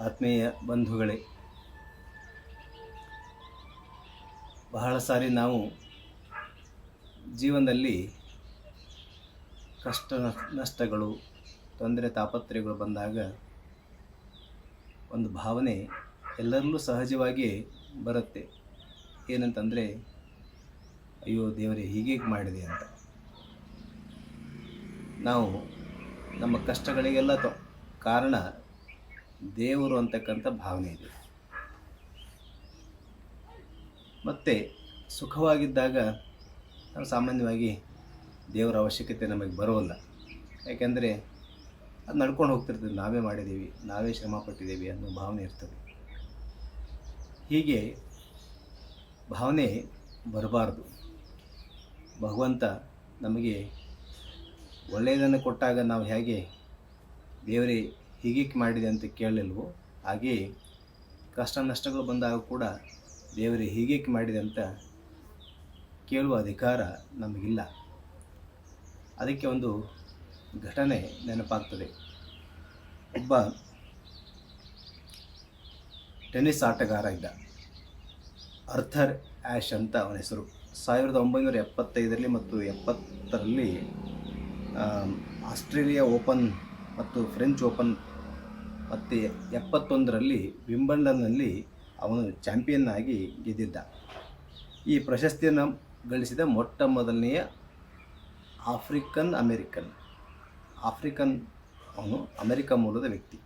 ಆತ್ಮೀಯ ಬಂಧುಗಳೇ, ಬಹಳ ಸಾರಿ ನಾವು ಜೀವನದಲ್ಲಿ ಕಷ್ಟ ನಷ್ಟಗಳು, ತೊಂದರೆ ತಾಪತ್ರಯಗಳು ಬಂದಾಗ ಒಂದು ಭಾವನೆ ಎಲ್ಲರಲ್ಲೂ ಸಹಜವಾಗಿ ಬರುತ್ತೆ. ಏನಂತಂದರೆ, ಅಯ್ಯೋ ದೇವರೇ, ಹೀಗೆ ಮಾಡಿದೆ ಅಂತ. ನಾವು ನಮ್ಮ ಕಷ್ಟಗಳಿಗೆಲ್ಲ ತೊ, ಕಾರಣ ದೇವರು ಅಂತಕ್ಕಂಥ ಭಾವನೆ ಇದೆ. ಮತ್ತು ಸುಖವಾಗಿದ್ದಾಗ ನಾವು ಸಾಮಾನ್ಯವಾಗಿ ದೇವರ ಅವಶ್ಯಕತೆ ನಮಗೆ ಬರೋಲ್ಲ. ಯಾಕೆಂದರೆ ಅದು ನಡ್ಕೊಂಡು ಹೋಗ್ತಿರ್ತದೆ. ನಾವೇ ಮಾಡಿದ್ದೀವಿ, ನಾವೇ ಶ್ರಮ ಪಟ್ಟಿದ್ದೀವಿ ಅನ್ನೋ ಭಾವನೆ ಇರ್ತದೆ. ಹೀಗೆ ಭಾವನೆ ಬರಬಾರ್ದು. ಭಗವಂತ ನಮಗೆ ಒಳ್ಳೆಯದನ್ನು ಕೊಟ್ಟಾಗ ನಾವು ಹೇಗೆ ದೇವರೇ ಹೀಗೆ ಮಾಡಿದೆ ಅಂತ ಕೇಳಲಿಲ್ವೋ? ಹಾಗೆಯೇ ಕಷ್ಟ ನಷ್ಟಗಳು ಬಂದಾಗ ಕೂಡ ದೇವರು ಹೀಗೇಕೆ ಮಾಡಿದೆ ಅಂತ ಕೇಳುವ ಅಧಿಕಾರ ನಮಗಿಲ್ಲ. ಅದಕ್ಕೆ ಒಂದು ಘಟನೆ ನೆನಪಾಗ್ತದೆ. ಒಬ್ಬ ಟೆನ್ನಿಸ್ ಆಟಗಾರ ಇದ್ದ. ಅರ್ಥರ್ ಆ್ಯಶ್ ಅಂತ ಅವನ ಹೆಸರು. ಸಾವಿರದ ಒಂಬೈನೂರ ಎಪ್ಪತ್ತೈದರಲ್ಲಿ ಮತ್ತು ಎಪ್ಪತ್ತರಲ್ಲಿ ಆಸ್ಟ್ರೇಲಿಯಾ ಓಪನ್ ಮತ್ತು ಫ್ರೆಂಚ್ ಓಪನ್ ಮತ್ತು ಎಪ್ಪತ್ತೊಂದರಲ್ಲಿ ವಿಂಬಲ್ಡನ್ನಲ್ಲಿ ಅವನು ಚಾಂಪಿಯನ್ ಆಗಿ ಗೆದ್ದಿದ್ದ. ಈ ಪ್ರಶಸ್ತಿಯನ್ನು ಗಳಿಸಿದ ಮೊಟ್ಟ ಮೊದಲನೆಯ ಆಫ್ರಿಕನ್ ಅಮೆರಿಕನ್ ಆಫ್ರಿಕನ್ ಅವನು ಅಮೆರಿಕ ಮೂಲದ ವ್ಯಕ್ತಿ.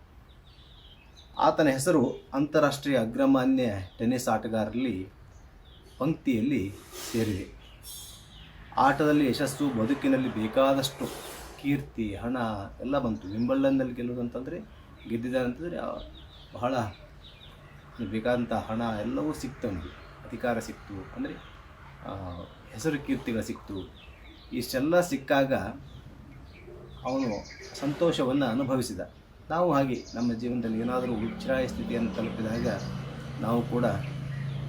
ಆತನ ಹೆಸರು ಅಂತಾರಾಷ್ಟ್ರೀಯ ಅಗ್ರಮಾನ್ಯ ಟೆನ್ನಿಸ್ ಆಟಗಾರರಲ್ಲಿ ಪಂಕ್ತಿಯಲ್ಲಿ ಸೇರಿದೆ. ಆಟದಲ್ಲಿ ಯಶಸ್ಸು, ಬದುಕಿನಲ್ಲಿ ಬೇಕಾದಷ್ಟು ಕೀರ್ತಿ, ಹಣ ಎಲ್ಲ ಬಂತು. ವಿಂಬಲ್ಡನ್ನಲ್ಲಿ ಗೆಲ್ಲುವುದಂತಂದರೆ ಗೆದ್ದಿದ್ದಾನಂತಂದರೆ ಅಂತಂದರೆ ಬಹಳ ಬೇಕಾದಂಥ ಹಣ ಎಲ್ಲವೂ ಸಿಕ್ತು ಅವನಿಗೆ. ಅಧಿಕಾರ ಸಿಕ್ತು, ಅಂದರೆ ಹೆಸರು ಕೀರ್ತಿಗಳು ಸಿಕ್ತು. ಇಷ್ಟೆಲ್ಲ ಸಿಕ್ಕಾಗ ಅವನು ಸಂತೋಷವನ್ನು ಅನುಭವಿಸಿದ. ನಾವು ಹಾಗೆ ನಮ್ಮ ಜೀವನದಲ್ಲಿ ಏನಾದರೂ ಉಚ್ಛಾಯ ಸ್ಥಿತಿಯನ್ನು ತಲುಪಿದಾಗ ನಾವು ಕೂಡ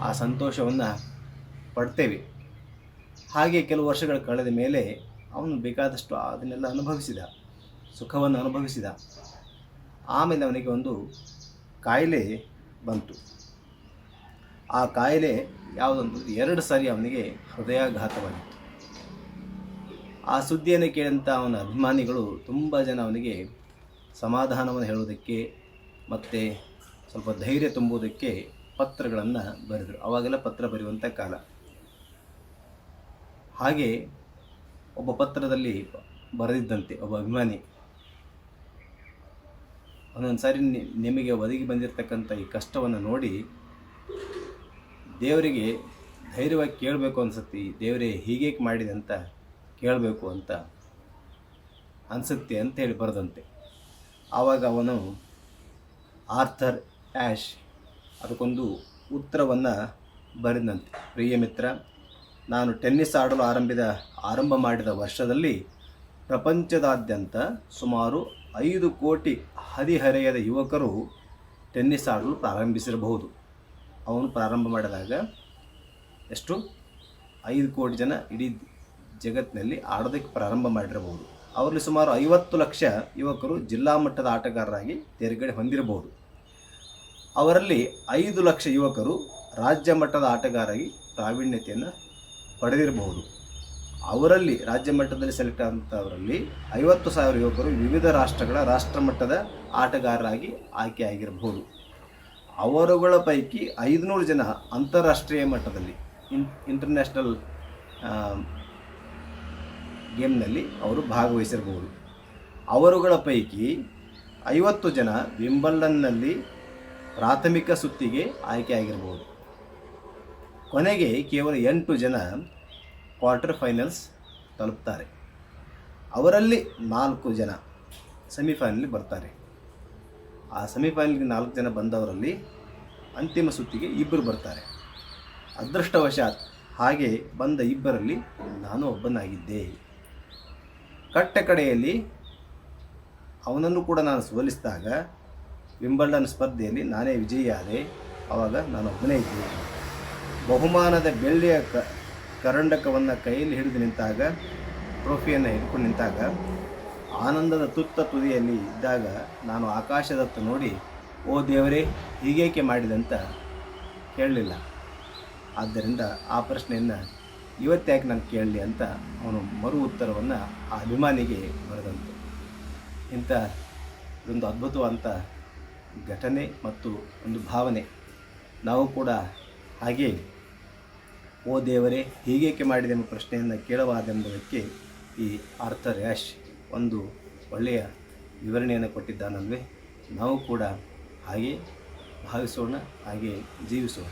ಆ ಸಂತೋಷವನ್ನು ಪಡ್ತೇವೆ. ಹಾಗೆ ಕೆಲವು ವರ್ಷಗಳು ಕಳೆದ ಮೇಲೆ ಅವನು ಬೇಕಾದಷ್ಟು ಅದನ್ನೆಲ್ಲ ಅನುಭವಿಸಿದ, ಸುಖವನ್ನು ಅನುಭವಿಸಿದ. ಆಮೇಲೆ ಅವನಿಗೆ ಒಂದು ಕಾಯಿಲೆ ಬಂತು. ಆ ಕಾಯಿಲೆ ಯಾವುದಂತ ಎರಡು ಸಾರಿ ಅವನಿಗೆ ಹೃದಯಾಘಾತವಾಗಿತ್ತು. ಆ ಸುದ್ದಿಯನ್ನು ಕೇಳಿದಂಥ ಅವನ ಅಭಿಮಾನಿಗಳು ತುಂಬ ಜನ ಅವನಿಗೆ ಸಮಾಧಾನವನ್ನು ಹೇಳುವುದಕ್ಕೆ ಮತ್ತು ಸ್ವಲ್ಪ ಧೈರ್ಯ ತುಂಬುವುದಕ್ಕೆ ಪತ್ರಗಳನ್ನು ಬರೆದರು. ಅವಾಗೆಲ್ಲ ಪತ್ರ ಬರೆಯುವಂಥ ಕಾಲ. ಹಾಗೆ ಒಬ್ಬ ಪತ್ರದಲ್ಲಿ ಬರೆದಿದ್ದಂತೆ, ಒಬ್ಬ ಅಭಿಮಾನಿ. ಒಂದೊಂದು ಸಾರಿ ನಿಮಗೆ ಒದಗಿ ಬಂದಿರತಕ್ಕಂಥ ಈ ಕಷ್ಟವನ್ನು ನೋಡಿ ದೇವರಿಗೆ ಧೈರ್ಯವಾಗಿ ಕೇಳಬೇಕು ಅನ್ಸತ್ತಿ ದೇವರೇ ಹೀಗೆ ಮಾಡಿದೆ ಅಂತ ಕೇಳಬೇಕು ಅಂತ ಅನಿಸುತ್ತೆ ಅಂತ ಹೇಳಿ ಬರೆದಂತೆ. ಆವಾಗ ಅವನು ಆರ್ಥರ್ ಆ್ಯಶ್ ಅದಕ್ಕೊಂದು ಉತ್ತರವನ್ನು ಬರೆದಂತೆ. ಪ್ರಿಯ ಮಿತ್ರ, ನಾನು ಟೆನ್ನಿಸ್ ಆಡಲು ಆರಂಭಿದ, ಆರಂಭ ಮಾಡಿದ ವರ್ಷದಲ್ಲಿ ಪ್ರಪಂಚದಾದ್ಯಂತ ಸುಮಾರು ಐದು ಕೋಟಿ ಹದಿಹರೆಯದ ಯುವಕರು ಟೆನ್ನಿಸ್ ಆಡಲು ಪ್ರಾರಂಭಿಸಿರಬಹುದು. ಅವನು ಪ್ರಾರಂಭ ಮಾಡಿದಾಗ ಎಷ್ಟು? ಐದು ಕೋಟಿ ಜನ ಇಡೀ ಜಗತ್ತಿನಲ್ಲಿ ಆಡೋದಕ್ಕೆ ಪ್ರಾರಂಭ ಮಾಡಿರಬಹುದು. ಅವರಲ್ಲಿ ಸುಮಾರು ಐವತ್ತು ಲಕ್ಷ ಯುವಕರು ಜಿಲ್ಲಾ ಮಟ್ಟದ ಆಟಗಾರರಾಗಿ ತೇರ್ಗಡೆ ಹೊಂದಿರಬಹುದು. ಅವರಲ್ಲಿ ಐದು ಲಕ್ಷ ಯುವಕರು ರಾಜ್ಯ ಮಟ್ಟದ ಆಟಗಾರರಾಗಿ ಪ್ರಾವೀಣ್ಯತೆಯನ್ನು ಪಡೆದಿರಬಹುದು. ಅವರಲ್ಲಿ ರಾಜ್ಯ ಮಟ್ಟದಲ್ಲಿ ಸೆಲೆಕ್ಟ್ ಆದಂಥವರಲ್ಲಿ ಐವತ್ತು ಸಾವಿರ ಯುವಕರು ವಿವಿಧ ರಾಷ್ಟ್ರಗಳ ರಾಷ್ಟ್ರಮಟ್ಟದ ಆಟಗಾರರಾಗಿ ಆಯ್ಕೆಯಾಗಿರಬಹುದು ಅವರುಗಳ ಪೈಕಿ ಐದುನೂರು ಜನ ಅಂತಾರಾಷ್ಟ್ರೀಯ ಮಟ್ಟದಲ್ಲಿ ಇನ್ ಇಂಟರ್ನ್ಯಾಷನಲ್ ಗೇಮ್ನಲ್ಲಿ ಅವರು ಭಾಗವಹಿಸಿರಬಹುದು. ಅವರುಗಳ ಪೈಕಿ ಐವತ್ತು ಜನ ವಿಂಬಲ್ಡನ್ನಲ್ಲಿ ಪ್ರಾಥಮಿಕ ಸುತ್ತಿಗೆ ಆಯ್ಕೆಯಾಗಿರಬಹುದು ಕೊನೆಗೆ ಕೇವಲ ಎಂಟು ಜನ ಕ್ವಾರ್ಟರ್ ಫೈನಲ್ಸ್ ತಲುಪ್ತಾರೆ. ಅವರಲ್ಲಿ ನಾಲ್ಕು ಜನ ಸೆಮಿಫೈನಲ್ ಬರ್ತಾರೆ. ಆ ಸೆಮಿಫೈನಲ್ಗೆ ನಾಲ್ಕು ಜನ ಬಂದವರಲ್ಲಿ ಅಂತಿಮ ಸುತ್ತಿಗೆ ಇಬ್ಬರು ಬರ್ತಾರೆ. ಅದೃಷ್ಟವಶಾತ್ ಹಾಗೆ ಬಂದ ಇಬ್ಬರಲ್ಲಿ ನಾನು ಒಬ್ಬನಾಗಿದ್ದೆ. ಕಟ್ಟ ಕಡೆಯಲ್ಲಿ ಅವನನ್ನು ಕೂಡ ನಾನು ಸೋಲಿಸಿದಾಗ ವಿಂಬಲ್ಡನ್ ಸ್ಪರ್ಧೆಯಲ್ಲಿ ನಾನೇ ವಿಜಯಿಯಾದೆ ಆವಾಗ ನಾನು ಒಬ್ಬನೇ ಇದ್ದೆ. ಬಹುಮಾನದ ಬೆಳ್ಳಿಯ ಕ ಕರಂಡಕವನ್ನು ಕೈಯಲ್ಲಿ ಹಿಡಿದು ನಿಂತಾಗ, ಟ್ರೋಫಿಯನ್ನು ಹಿಡ್ಕೊಂಡು ನಿಂತಾಗ, ಆನಂದದ ತುತ್ತ ತುದಿಯಲ್ಲಿ ಇದ್ದಾಗ ನಾನು ಆಕಾಶದತ್ತ ನೋಡಿ, ಓ ದೇವರೇ, ಹೀಗೇಕೆ ಮಾಡಿದಂತ ಕೇಳಲಿಲ್ಲ. ಆದ್ದರಿಂದ ಆ ಪ್ರಶ್ನೆಯನ್ನು ಇವತ್ತ್ಯಾಕೆ ನಾನು ಕೇಳಲಿ ಅಂತ ಅವನು ಮರು ಉತ್ತರವನ್ನು ಆ ಅಭಿಮಾನಿಗೆ ಬರೆದಂತು. ಇಂಥ ಒಂದು ಅದ್ಭುತವಾದಂಥ ಘಟನೆ ಮತ್ತು ಒಂದು ಭಾವನೆ. ನಾವು ಕೂಡ ಹಾಗೆ ಓ ದೇವರೇ, ಹೀಗೇಕೆ ಮಾಡಿದೆ ಎಂಬ ಪ್ರಶ್ನೆಯನ್ನು ಕೇಳಬಾರದೆಂಬುದಕ್ಕೆ ಈ ಆರ್ಥರ್ ರ್ಯಾಶ್ ಒಂದು ಒಳ್ಳೆಯ ವಿವರಣೆಯನ್ನು ಕೊಟ್ಟಿದ್ದಾನಲ್ವೇ? ನಾವು ಕೂಡ ಹಾಗೆ ಭಾವಿಸೋಣ ಹಾಗೆ ಜೀವಿಸೋಣ.